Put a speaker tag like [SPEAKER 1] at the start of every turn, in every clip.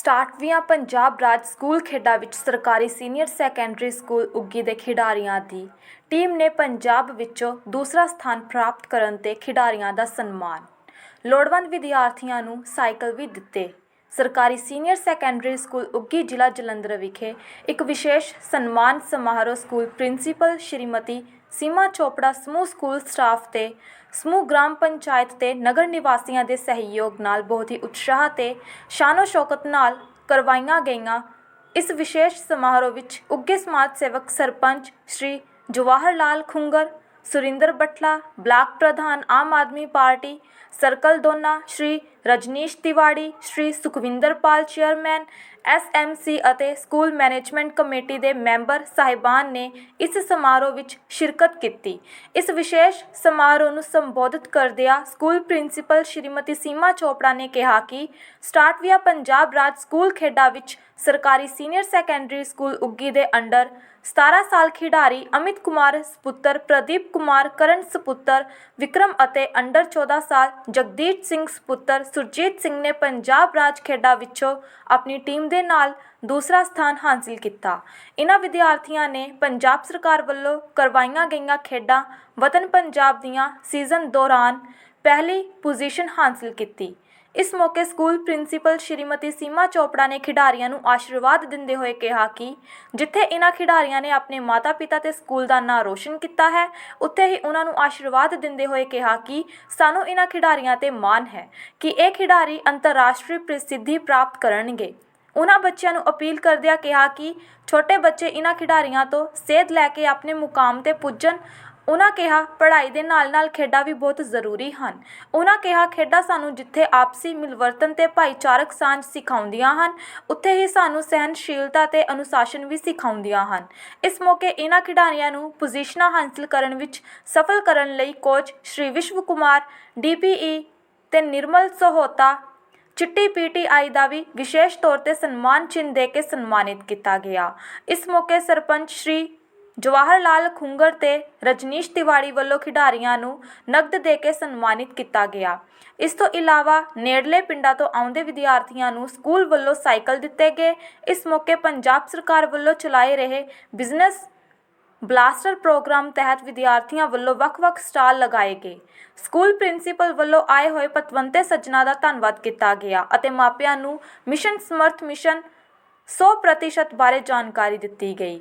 [SPEAKER 1] ਸਟਾਰਟਵੀਆਂ ਪੰਜਾਬ ਰਾਜ school ਖੇਡਾਂ ਵਿੱਚ ਸਰਕਾਰੀ ਸੀਨੀਅਰ ਸੈਕੰਡਰੀ ਸਕੂਲ ਉੱਗੀ ਦੇ ਖਿਡਾਰੀਆਂ ਦੀ। ਟੀਮ ਨੇ ਪੰਜਾਬ ਵਿੱਚੋਂ ਦੂਸਰਾ ਸਥਾਨ ਪ੍ਰਾਪਤ ਕਰਨ ਤੇ ਖਿਡਾਰੀਆਂ ਦਾ ਸਨਮਾਨ। ਲੋੜਵੰਦ ਵਿਦਿਆਰਥੀਆਂ ਨੂੰ ਸਾਈਕਲ ਵੀ ਦਿੱਤੇ। ਸਰਕਾਰੀ ਸੀਨੀਅਰ ਸੈਕੰਡਰੀ ਸਕੂਲ ਉੱਗੀ ਜ਼ਿਲ੍ਹਾ ਜਲੰਧਰ ਵਿਖੇ ਇੱਕ ਵਿਸ਼ੇਸ਼ ਸਨਮਾਨ ਸਮਾਰੋਹ ਸਕੂਲ ਪ੍ਰਿੰਸੀਪਲ ਸ਼੍ਰੀਮਤੀ ਸੀਮਾ ਚੋਪੜਾ ਸਮੂਹ ਸਕੂਲ ਸਟਾਫ ਤੇ ਸਮੂਹ ਗ੍ਰਾਮ ਪੰਚਾਇਤ ਤੇ ਨਗਰ ਨਿਵਾਸੀਆਂ ਦੇ ਸਹਿਯੋਗ ਨਾਲ ਬਹੁਤ ਹੀ ਉਤਸ਼ਾਹ ਤੇ ਸ਼ਾਨੋ ਸ਼ੌਕਤ ਨਾਲ ਕਰਵਾਈਆਂ ਗਈਆਂ। ਇਸ ਵਿਸ਼ੇਸ਼ ਸਮਾਰੋਹ ਵਿੱਚ ਉੱਗੇ ਸਮਾਜ ਸੇਵਕ ਸਰਪੰਚ ਸ਼੍ਰੀ ਜਵਾਹਰ ਲਾਲ ਖੁੰਗਰ ਸੁਰਿੰਦਰ ਬਟਲਾ, ਬਲਾਕ ਪ੍ਰਧਾਨ Aam Aadmi party, circle Dona, Shri Rajneesh Tiwari, Shri Sukhwinder Pal chairman SMC ਅਤੇ ਸਕੂਲ ਮੈਨੇਜਮੈਂਟ ਕਮੇਟੀ ਦੇ ਮੈਂਬਰ ਸਾਹਿਬਾਨ ਨੇ ਇਸ ਸਮਾਰੋਹ ਵਿੱਚ ਸ਼ਿਰਕਤ ਕੀਤੀ। ਇਸ ਵਿਸ਼ੇਸ਼ ਸਮਾਰੋਹ ਨੂੰ ਸੰਬੋਧਿਤ ਕਰਦਿਆਂ ਸਕੂਲ ਪ੍ਰਿੰਸੀਪਲ ਸ਼੍ਰੀਮਤੀ ਸੀਮਾ ਚੋਪੜਾ ਨੇ ਕਿਹਾ ਕਿ ਸਟਾਰਟਵੀਆ ਪੰਜਾਬ ਰਾਜ ਸਕੂਲ ਖੇਡਾਂ ਵਿੱਚ ਸਰਕਾਰੀ ਸੀਨੀਅਰ ਸੈਕੰਡਰੀ ਸਕੂਲ ਉੱਗੀ ਦੇ ਅੰਡਰ 17 ਸਾਲ ਖਿਡਾਰੀ ਅਮਿਤ ਕੁਮਾਰ ਸਪੁੱਤਰ, ਪ੍ਰਦੀਪ ਕੁਮਾਰ, ਕਰਨ ਸਪੁੱਤਰ, ਵਿਕਰਮ ਅਤੇ ਅੰਡਰ 14 ਸਾਲ ਜਗਦੀਪ ਸਿੰਘ ਸਪੁੱਤਰ, ਸੁਰਜੀਤ ਸਿੰਘ ਨੇ ਪੰਜਾਬ ਰਾਜ ਖੇਡਾਂ ਵਿੱਚੋਂ ਆਪਣੀ ਟੀਮ ਦੇ ਨਾਲ ਦੂਸਰਾ ਸਥਾਨ ਹਾਸਲ ਕੀਤਾ। ਇਹਨਾਂ ਵਿਦਿਆਰਥੀਆਂ ਨੇ ਪੰਜਾਬ ਸਰਕਾਰ ਵੱਲੋਂ ਕਰਵਾਈਆਂ ਗਈਆਂ ਖੇਡਾਂ ਵਤਨ ਪੰਜਾਬ ਦੀਆਂ ਸੀਜ਼ਨ ਦੌਰਾਨ ਪਹਿਲੀ ਪੋਜੀਸ਼ਨ ਹਾਸਲ ਕੀਤੀ। ਇਸ ਮੌਕੇ ਸਕੂਲ ਪ੍ਰਿੰਸੀਪਲ ਸ਼੍ਰੀਮਤੀ ਸੀਮਾ ਚੋਪੜਾ ਨੇ ਖਿਡਾਰੀਆਂ ਨੂੰ ਆਸ਼ੀਰਵਾਦ ਦਿੰਦੇ ਹੋਏ ਕਿਹਾ ਕਿ ਜਿੱਥੇ ਇਹਨਾਂ ਖਿਡਾਰੀਆਂ ਨੇ ਆਪਣੇ ਮਾਤਾ-ਪਿਤਾ ਤੇ ਸਕੂਲ ਦਾ ਨਾਂ ਰੋਸ਼ਨ ਕੀਤਾ ਹੈ, ਉੱਥੇ ਹੀ ਉਹਨਾਂ ਨੂੰ ਆਸ਼ੀਰਵਾਦ ਦਿੰਦੇ ਹੋਏ ਕਿਹਾ ਕਿ ਸਾਨੂੰ ਇਹਨਾਂ ਖਿਡਾਰੀਆਂ ਤੇ ਮਾਣ ਹੈ ਕਿ ਇਹ ਖਿਡਾਰੀ ਅੰਤਰਰਾਸ਼ਟਰੀ ਪ੍ਰਸਿੱਧੀ ਪ੍ਰਾਪਤ ਕਰਨਗੇ। ਉਹਨਾਂ ਬੱਚਿਆਂ ਨੂੰ ਅਪੀਲ ਕਰਦਿਆਂ ਕਿਹਾ ਕਿ ਛੋਟੇ ਬੱਚੇ ਇਨ੍ਹਾਂ ਖਿਡਾਰੀਆਂ ਤੋਂ ਸੇਧ ਲੈ ਕੇ ਆਪਣੇ ਮੁਕਾਮ ਤੇ ਪੁੱਜਣ। ਉਹਨਾਂ ਕਿਹਾ, ਪੜ੍ਹਾਈ ਦੇ ਨਾਲ-ਨਾਲ ਖੇਡਾਂ ਵੀ ਬਹੁਤ ਜ਼ਰੂਰੀ ਹਨ। ਉਹਨਾਂ ਕਿਹਾ, ਖੇਡਾਂ ਸਾਨੂੰ ਜਿੱਥੇ ਆਪਸੀ ਮਿਲਵਰਤਨ ਤੇ ਭਾਈਚਾਰਕ ਸਾਂਝ ਸਿਖਾਉਂਦੀਆਂ ਹਨ, ਉੱਥੇ ਹੀ ਸਾਨੂੰ ਸਹਿਣਸ਼ੀਲਤਾ ਤੇ ਅਨੁਸ਼ਾਸਨ ਵੀ ਸਿਖਾਉਂਦੀਆਂ ਹਨ। ਇਸ ਮੌਕੇ ਇਹਨਾਂ ਖਿਡਾਰੀਆਂ ਨੂੰ ਪੁਜੀਸ਼ਨਾਂ ਹਾਸਲ ਕਰਨ ਵਿੱਚ ਸਫਲ ਕਰਨ ਲਈ ਕੋਚ ਸ਼੍ਰੀ ਵਿਸ਼ਵ ਕੁਮਾਰ ਡੀਪੀਈ ਤੇ ਨਿਰਮਲ ਸਹੋਤਾ ਚਿੱਟੀ ਪੀਟੀਆਈ ਦਾ ਵੀ ਵਿਸ਼ੇਸ਼ ਤੌਰ ਤੇ ਸਨਮਾਨ ਚਿੰਨ੍ਹ ਦੇ ਕੇ ਸਨਮਾਨਿਤ ਕੀਤਾ ਗਿਆ। ਇਸ ਮੌਕੇ ਸਰਪੰਚ ਸ਼੍ਰੀ ਜਵਾਹਰ ਲਾਲ ਖੁੰਗਰ ਤੇ ਰਜਨੀਸ਼ ਤਿਵਾੜੀ ਵੱਲੋਂ ਖਿਡਾਰੀਆਂ ਨੂੰ ਨਗਦ ਦੇ ਕੇ ਸਨਮਾਨਿਤ ਕੀਤਾ ਗਿਆ। ਇਸ ਤੋਂ ਇਲਾਵਾ ਨੇੜਲੇ ਪਿੰਡਾਂ ਤੋਂ ਆਉਂਦੇ ਵਿਦਿਆਰਥੀਆਂ ਨੂੰ ਸਕੂਲ ਵੱਲੋਂ ਸਾਈਕਲ ਦਿੱਤੇ ਗਏ। ਇਸ ਮੌਕੇ ਪੰਜਾਬ ਸਰਕਾਰ ਵੱਲੋਂ ਚਲਾਏ ਰਹੇ ਬਿਜ਼ਨਸ ਬਲਾਸਟਰ ਪ੍ਰੋਗਰਾਮ ਤਹਿਤ ਵਿਦਿਆਰਥੀਆਂ ਵੱਲੋਂ ਵੱਖ-ਵੱਖ ਸਟਾਲ ਲਗਾਏ ਗਏ। ਸਕੂਲ ਪ੍ਰਿੰਸੀਪਲ ਵੱਲੋਂ ਆਏ ਹੋਏ ਪਤਵੰਤੇ ਸੱਜਣਾ ਦਾ ਧੰਨਵਾਦ ਕੀਤਾ ਗਿਆ ਅਤੇ ਮਾਪਿਆਂ ਨੂੰ ਮਿਸ਼ਨ ਸਮਰਥ ਮਿਸ਼ਨ 100% ਬਾਰੇ ਜਾਣਕਾਰੀ ਦਿੱਤੀ ਗਈ।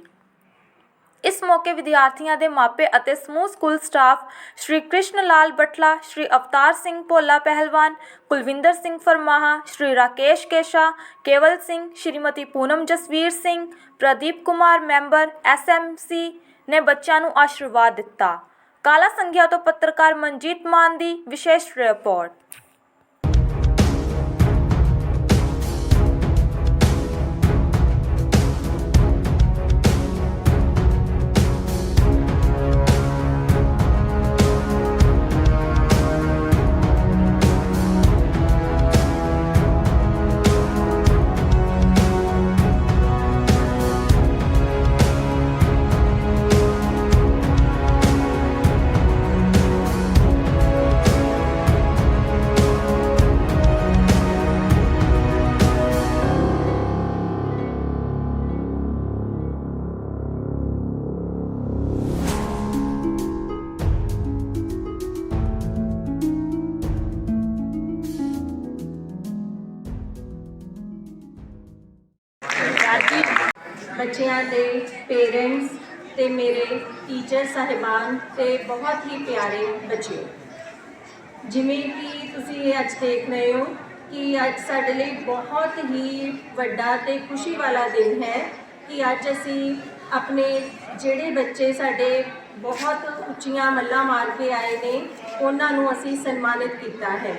[SPEAKER 1] ਇਸ ਮੌਕੇ ਵਿਦਿਆਰਥੀਆਂ ਦੇ ਮਾਪੇ ਅਤੇ ਸਮੂਹ ਸਕੂਲ ਸਟਾਫ ਸ਼੍ਰੀ ਕ੍ਰਿਸ਼ਨ ਲਾਲ ਬਟਲਾ, ਸ਼੍ਰੀ ਅਵਤਾਰ ਸਿੰਘ ਭੋਲਾ ਪਹਿਲਵਾਨ, ਕੁਲਵਿੰਦਰ ਸਿੰਘ ਫਰਮਾਹਾ, ਸ਼੍ਰੀ ਰਾਕੇਸ਼ ਕੇਸ਼ਾ, ਕੇਵਲ ਸਿੰਘ, ਸ਼੍ਰੀਮਤੀ ਪੂਨਮ ਜਸਵੀਰ ਸਿੰਘ, ਪ੍ਰਦੀਪ ਕੁਮਾਰ ਮੈਂਬਰ ਐਸਐਮਸੀ ਨੇ ਬੱਚਿਆਂ ਨੂੰ ਆਸ਼ੀਰਵਾਦ ਦਿੱਤਾ। ਕਾਲਾ ਸੰਘਿਆ ਤੋਂ ਪੱਤਰਕਾਰ ਮਨਜੀਤ ਮਾਨ ਦੀ ਵਿਸ਼ੇਸ਼ ਰਿਪੋਰਟ।
[SPEAKER 2] ਬੱਚਿਆਂ ਦੇ ਪੇਰੈਂਟਸ ਤੇ ਮੇਰੇ ਟੀਚਰ ਸਾਹਿਬਾਨ ਤੇ ਬਹੁਤ ਹੀ ਪਿਆਰੇ ਬੱਚਿਓ ਜਿਵੇਂ ਕਿ ਤੁਸੀਂ ਇਹ ਅੱਜ ਦੇਖ ਰਹੇ ਹੋ ਕਿ ਅੱਜ ਸਾਡੇ ਲਈ ਬਹੁਤ ਹੀ ਵੱਡਾ ਤੇ ਖੁਸ਼ੀ ਵਾਲਾ ਦਿਨ ਹੈ ਕਿ ਅੱਜ ਅਸੀਂ ਆਪਣੇ ਜਿਹੜੇ ਬੱਚੇ ਸਾਡੇ ਬਹੁਤ ਉੱਚੀਆਂ ਮੱਲਾਂ ਮਾਰ ਕੇ ਆਏ ਨੇ, ਉਹਨਾਂ ਨੂੰ ਅਸੀਂ ਸਨਮਾਨਿਤ ਕੀਤਾ ਹੈ।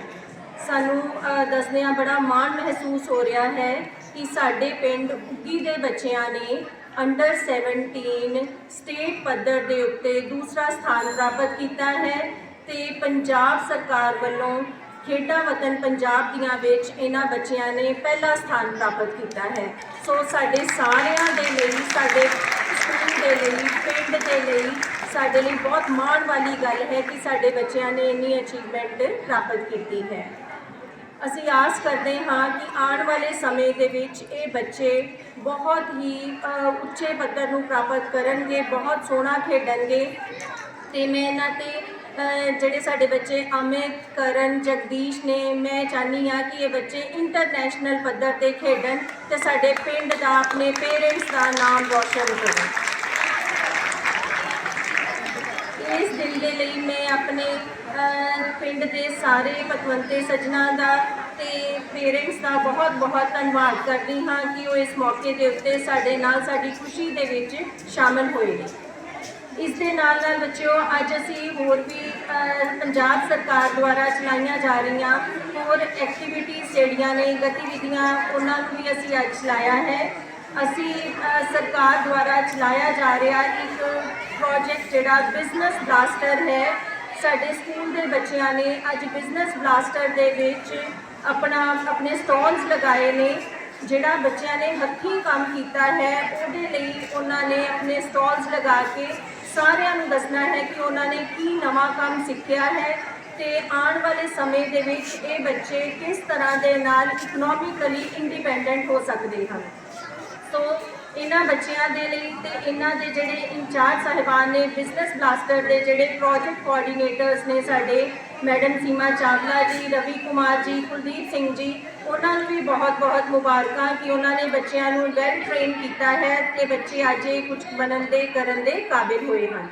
[SPEAKER 2] ਸਾਨੂੰ ਦੱਸਦਿਆਂ ਬੜਾ ਮਾਣ ਮਹਿਸੂਸ ਹੋ ਰਿਹਾ ਹੈ ਕਿ ਸਾਡੇ ਪਿੰਡ ਉੱਗੀ ਦੇ ਬੱਚਿਆਂ ਨੇ ਅੰਡਰ 17 ਸਟੇਟ ਪੱਧਰ ਦੇ ਉੱਤੇ ਦੂਸਰਾ ਸਥਾਨ ਪ੍ਰਾਪਤ ਕੀਤਾ ਹੈ ਤੇ ਪੰਜਾਬ ਸਰਕਾਰ ਵੱਲੋਂ ਖੇਡਾਂ ਵਤਨ ਪੰਜਾਬ ਦੀਆਂ ਵਿੱਚ ਇਹਨਾਂ ਬੱਚਿਆਂ ਨੇ ਪਹਿਲਾ ਸਥਾਨ ਪ੍ਰਾਪਤ ਕੀਤਾ ਹੈ। ਸੋ ਸਾਡੇ ਸਾਰਿਆਂ ਦੇ ਲਈ, ਸਾਡੇ ਸਕੂਲ ਦੇ ਲਈ, ਪਿੰਡ ਦੇ ਲਈ ਸਾਡੇ ਲਈ ਬਹੁਤ ਮਾਣ ਵਾਲੀ ਗੱਲ ਹੈ ਕਿ ਸਾਡੇ ਬੱਚਿਆਂ ਨੇ ਇੰਨੀ ਅਚੀਵਮੈਂਟ ਪ੍ਰਾਪਤ ਕੀਤੀ ਹੈ। ਅਸੀਂ ਆਸ ਕਰਦੇ ਹਾਂ ਕਿ ਆਉਣ ਵਾਲੇ ਸਮੇਂ ਦੇ ਵਿੱਚ ਇਹ ਬੱਚੇ ਬਹੁਤ ਹੀ ਉੱਚੇ ਪੱਧਰ ਨੂੰ ਪ੍ਰਾਪਤ ਕਰਨਗੇ, ਬਹੁਤ ਸੋਹਣਾ ਖੇਡਣਗੇ। ਤੇ ਮੈਂ ਇਹਨਾਂ ਤੇ ਜਿਹੜੇ ਸਾਡੇ ਬੱਚੇ ਅਮਿਤ, ਕਰਨ, ਜਗਦੀਸ਼ ਨੇ, ਮੈਂ ਚਾਹਨੀ ਆ ਕਿ ਇਹ ਬੱਚੇ ਇੰਟਰਨੈਸ਼ਨਲ ਪੱਧਰ ਤੇ ਖੇਡਣ ਤੇ ਸਾਡੇ ਪਿੰਡ ਦਾ, ਆਪਣੇ ਪੇਰੈਂਟਸ ਦਾ ਨਾਮ ਰੋਸ਼ਨ ਕਰਨ। ਇਸ ਦਿਨ ਦੇ ਲਈ ਮੈਂ ਆਪਣੇ ਪਿੰਡ ਦੇ ਸਾਰੇ ਪਤਵੰਤੇ, ਸੱਜਣਾ ਦਾ ਤੇ ਪੇਰੈਂਟਸ ਦਾ ਬਹੁਤ ਬਹੁਤ ਧੰਨਵਾਦ ਕਰਦੀ ਹਾਂ ਕਿ ਉਹ ਇਸ ਮੌਕੇ ਦੇ ਉੱਤੇ ਸਾਡੇ ਨਾਲ ਸਾਡੀ ਖੁਸ਼ੀ ਦੇ ਵਿੱਚ ਸ਼ਾਮਲ ਹੋਏ ਨੇ। ਇਸ ਦੇ ਨਾਲ ਨਾਲ ਬੱਚਿਓ, ਅੱਜ ਅਸੀਂ ਹੋਰ ਵੀ ਪੰਜਾਬ ਸਰਕਾਰ ਦੁਆਰਾ ਚਲਾਈਆਂ ਜਾ ਰਹੀਆਂ ਹੋਰ ਐਕਟੀਵਿਟੀਜ਼ ਜਿਹੜੀਆਂ ਨੇ, ਗਤੀਵਿਧੀਆਂ, ਉਹਨਾਂ ਨੂੰ ਵੀ ਅਸੀਂ ਅੱਜ ਚਲਾਇਆ ਹੈ। ਅਸੀਂ ਸਰਕਾਰ ਦੁਆਰਾ ਚਲਾਇਆ ਜਾ ਰਿਹਾ ਇੱਕ ਪ੍ਰੋਜੈਕਟ ਜਿਹੜਾ ਬਿਜ਼ਨਸ ਬਲਾਸਟਰ ਹੈ। ਸਾਡੇ ਸਕੂਲ ਦੇ ਬੱਚਿਆਂ ਨੇ ਅੱਜ ਬਿਜ਼ਨਸ ਬਲਾਸਟਰ ਦੇ ਵਿੱਚ ਆਪਣਾ, ਆਪਣੇ ਸਟਾਲਸ ਲਗਾਏ ਨੇ। ਜਿਹੜਾ ਬੱਚਿਆਂ ਨੇ ਹੱਥੀਂ ਕੰਮ ਕੀਤਾ ਹੈ, ਉਹਦੇ ਲਈ ਉਹਨਾਂ ਨੇ ਆਪਣੇ ਸਟਾਲਸ ਲਗਾ ਕੇ ਸਾਰਿਆਂ ਨੂੰ ਦੱਸਣਾ ਹੈ ਕਿ ਉਹਨਾਂ ਨੇ ਕੀ ਨਵਾਂ ਕੰਮ ਸਿੱਖਿਆ ਹੈ ਤੇ ਆਉਣ ਵਾਲੇ ਸਮੇਂ ਦੇ ਵਿੱਚ ਇਹ ਬੱਚੇ ਕਿਸ ਤਰ੍ਹਾਂ ਦੇ ਨਾਲ ਇਕਨੋਮਿਕਲੀ ਇੰਡੀਪੈਂਡੈਂਟ ਹੋ ਸਕਦੇ ਹਨ। ਸੋ ਇਹਨਾਂ ਬੱਚਿਆਂ ਦੇ ਲਈ ਤੇ ਇਹਨਾਂ ਦੇ ਜਿਹੜੇ ਇੰਚਾਰਜ ਸਾਹਿਬਾਨ ਨੇ ਬਿਜ਼ਨਸ ਬਲਾਸਟਰ ਦੇ ਜਿਹੜੇ ਪ੍ਰੋਜੈਕਟ ਕੋਆਰਡੀਨੇਟਰਸ ਨੇ ਸਾਡੇ ਮੈਡਮ ਸੀਮਾ ਚਾਵਲਾ ਜੀ, ਰਵੀ ਕੁਮਾਰ ਜੀ, ਕੁਲਦੀਪ ਸਿੰਘ ਜੀ, ਉਹਨਾਂ ਨੂੰ ਵੀ ਬਹੁਤ-ਬਹੁਤ ਮੁਬਾਰਕਾਂ ਕਿ ਉਹਨਾਂ ਨੇ ਬੱਚਿਆਂ ਨੂੰ ਵੈਲ ਟ੍ਰੇਨ ਕੀਤਾ ਹੈ ਤੇ ਬੱਚੇ ਅੱਜ ਇਹ ਕੁਝ ਬਣਨ ਦੇ, ਕਰਨ ਦੇ ਕਾਬਿਲ ਹੋਏ ਹਨ।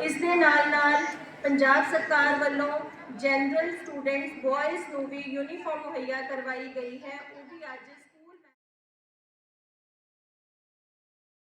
[SPEAKER 2] ਇਸ ਦੇ ਨਾਲ ਨਾਲ ਪੰਜਾਬ ਸਰਕਾਰ ਵੱਲੋਂ ਜਨਰਲ ਸਟੂਡੈਂਟਸ ਬॉयਜ਼ ਨੂੰ ਵੀ ਯੂਨੀਫਾਰਮ ਮੁਹੱਈਆ ਕਰਵਾਈ ਗਈ ਹੈ।